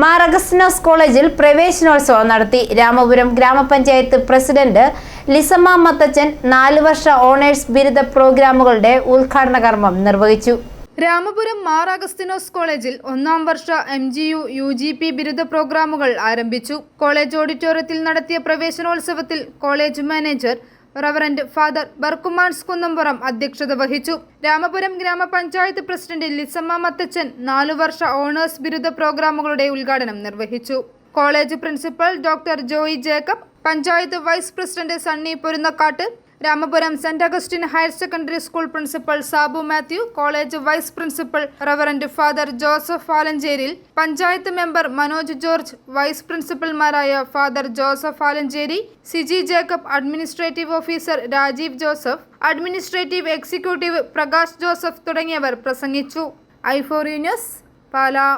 മാർ അഗസ്റ്റിനോസ് കോളേജിൽ പ്രവേശനോത്സവം നടത്തി. രാമപുരം ഗ്രാമപഞ്ചായത്ത് പ്രസിഡന്റ് ലിസമ്മ മത്തച്ചൻ നാല് വർഷ ഓണേഴ്സ് ബിരുദ പ്രോഗ്രാമുകളുടെ ഉദ്ഘാടന കർമ്മം നിർവഹിച്ചു. രാമപുരം മാർ അഗസ്തിനോസ് കോളേജിൽ ഒന്നാം വർഷ M G U U G P ബിരുദ പ്രോഗ്രാമുകൾ ആരംഭിച്ചു. കോളേജ് ഓഡിറ്റോറിയത്തിൽ നടത്തിയ പ്രവേശനോത്സവത്തിൽ college manager reverend father Berchmans Kunnampuram അധ്യക്ഷത വഹിച്ചു. രാമപുരം ഗ്രാമപഞ്ചായത്ത് പ്രസിഡന്റ് ലിസമ്മ മത്തച്ചൻ നാലു വർഷ ഓണേഴ്സ് ബിരുദ പ്രോഗ്രാമുകളുടെ ഉദ്ഘാടനം നിർവഹിച്ചു. College principal doctor Joy Jacob panchayat vice president Sunny Porunnakkattu Ramapuram saint Augustine higher secondary school principal Sabu Mathew college vice principal reverend father Joseph ആലഞ്ചേരിൽ panchayat member Manoj George vice പ്രിൻസിപ്പൽമാരായ father Joseph Alanchery Siji Jacob administrative officer Rajeev Joseph administrative executive Prakash Joseph തുടങ്ങിയവർ പ്രസംഗിച്ചു. ഐഫോറി news Pala.